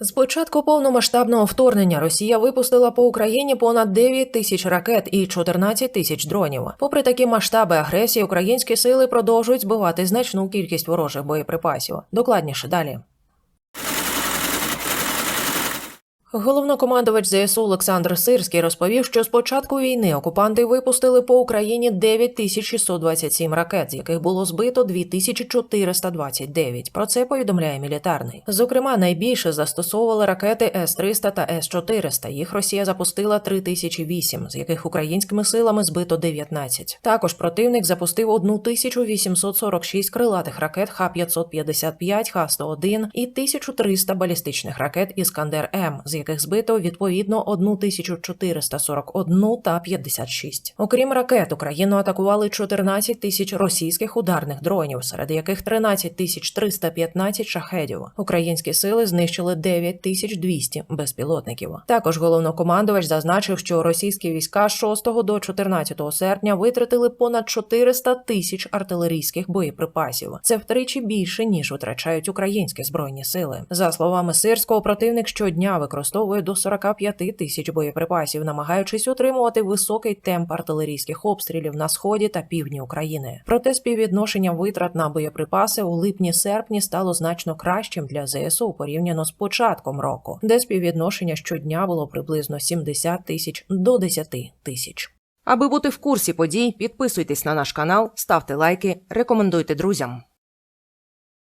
З початку повномасштабного вторгнення Росія випустила по Україні понад 9 тисяч ракет і 14 тисяч дронів. Попри такі масштаби агресії, українські сили продовжують збивати значну кількість ворожих боєприпасів. Докладніше далі. Головнокомандувач ЗСУ Олександр Сирський розповів, що з початку війни окупанти випустили по Україні 9627 ракет, з яких було збито 2429. Про це повідомляє мілітарний. Зокрема, найбільше застосовували ракети С-300 та С-400. Їх Росія запустила 3008, з яких українськими силами збито 19. Також противник запустив 1846 крилатих ракет Х-555, Х-101 і 1300 балістичних ракет Іскандер-М, з яких збито відповідно 1441 та 56. Окрім ракет, Україну атакували 14 тисяч російських ударних дронів, серед яких 13 тисяч 315 шахедів. Українські сили знищили 9 тисяч 200 безпілотників. Також головнокомандувач зазначив, що російські війська з 6 до 14 серпня витратили понад 400 тисяч артилерійських боєприпасів. Це втричі більше ніж витрачають українські збройні сили. За словами Сирського, противник щодня використовує до 45 тисяч боєприпасів, намагаючись утримувати високий темп артилерійських обстрілів на сході та півдні України. Проте співвідношення витрат на боєприпаси у липні-серпні стало значно кращим для ЗСУ порівняно з початком року, де співвідношення щодня було приблизно 70 тисяч до 10 тисяч. Аби бути в курсі подій, підписуйтесь на наш канал, ставте лайки, рекомендуйте друзям.